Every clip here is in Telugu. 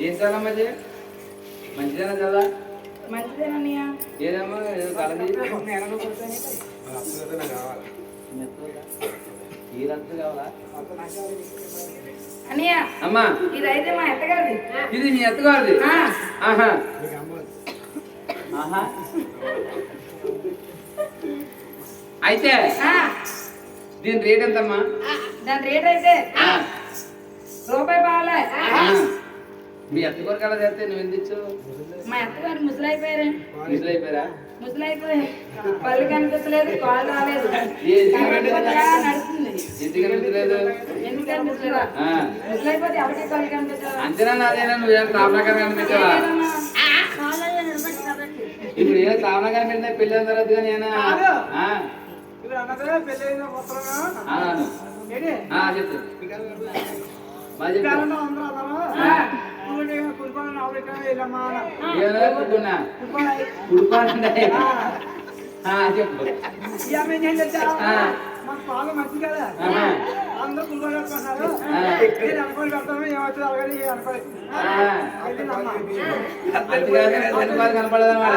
ఏం చదవమ్మా ఇది మంచిదేనా చదవా మంచిదేనన్నయ్య ఏదమ్మా? ఏదో కలది ఈ రక్తం కావాలా. అమ్మా. ఇదైతే మా ఎత్తగారిది ఇది మీ ఆ, ఆహా. ఆహా. అయితే ఆ, దీని రేట్ ఎంతమ్మా? దాని రేట్ అయితే ఆ, రూపాయి ఆ. మీ ఎత్తుకోరు కదా చేస్తే నువ్వు ఎందుకు ఇచ్చావు? మా ఎత్తగారు ముసలైపోయారు. మిషన్ అయిపోయారా ముసలైపోయి పళ్ళు కనిపించలేదు కాలు రాలేదు. ఏ ఎందుకంటే కొత్తగా నడుస్తుంది. ఎందుకు అనిపించలేదు ఎందుకు కనిపించలేదా? ఆ. ముసలైపోతే ఎవరికి కళ్ళు కనిపించదా అంతేనా నాదేనా నువ్వేం? తాపనకరం కనిపించావా? ఇప్పుడు ఏం తాపనకరం పెట్టినా పెళ్ళి అయిన తర్వాత కానీ ఏనా? ఇప్పుడు అన్న. ఆ, ఆ, చెప్పు. మాకు పాలు మంచి కదా. అందరూ కుటుంబాలు పెట్టుకుంటున్నారు. నేను అనుకోని పెడతాను ఏమవుతుంది అలాగే అనుకోలేదు కనపడదన్నమాట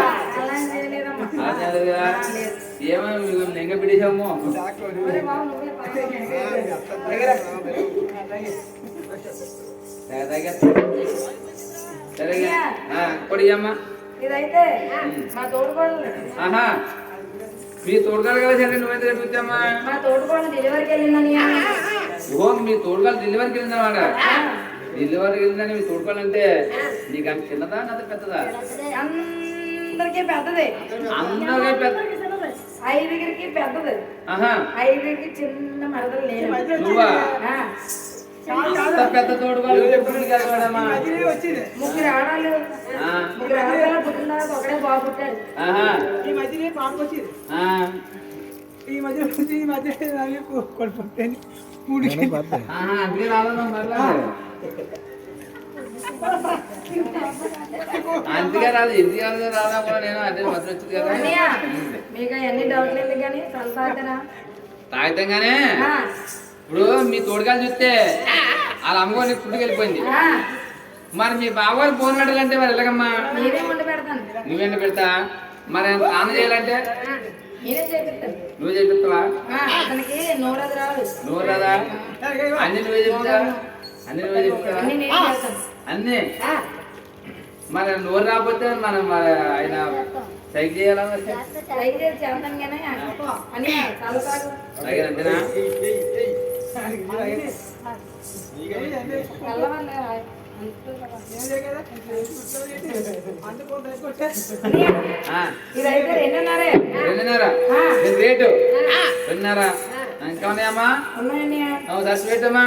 అలా ఏం చేయలేదమ్మా ఆ, చేయలేదు కదా? ఏమో మీకు నెంగ పిడిచాము ఒరే బాబు నువ్వే పక్కన. సరే కొడి అమ్మా ఇదైతే మా తోడుకోడలు ఆహా మీ తోడుగాలు కదా సరే నువ్వైతే చెప్తామ్మా మా తోడుకోడలు డెలివరీకి వెళ్ళిందని ఓ మీ తోడుగాలు డెలివరీకి వెళ్ళిందన్నమాట డెలివరీకి వెళ్ళిందని మీ తోడుగాలు అంటే నీకు అంత చిన్నదా అంత పెద్దదా అందరికీ పెద్దది అందరికీ పెద్ద ఐదుగురికి పెద్దది. ఐదుగురికి చిన్న మరదలు ముగ్గురు ఆడాలు ఆ, ముగ్గురు ఆడపిల్లలు పుట్టిన తర్వాత ఒకడే బాబు పుట్టాడు ఆహా. ఈ మధ్యలో పాపకు వచ్చింది. ఆ, ఈ వచ్చి ఈ మధ్య కొడుకుంటాను మరలా అందుకే రాదు ఎందుకు రాదు కూడా నేను అదే మధ్య వచ్చింది కదా. మీకు ఎన్ని డౌట్లు ఎందుకు కానీ చల్లాతనా తాగితంగానే? ఇప్పుడు మీ తోడుగాలు చూస్తే వాళ్ళ అమ్మగారు వెళ్ళిపోయింది. మరి మీ బావగారు ఫోన్ పెట్టాలంటే మరి ఎలాగమ్మా? నువ్వేంటి పెడతా? మరి స్నానం చేయాలంటే? నువ్వు చేపిస్తావా? నువ్వు రాదా. అన్ని నువ్వే చెప్తా అన్ని నువ్వే చెప్తావా? అన్ని? అన్ని మరి నోరు రాకపోతే మనం మరి ఆయన సైకిల్ చేయాలా చేసి చేస్తాను కానీ అని అలాగే అంతేనా రేటు రెండున్నర ఇంకా ఉన్నాయమ్మా ఉన్నాయండి దశ పెట్టమ్మా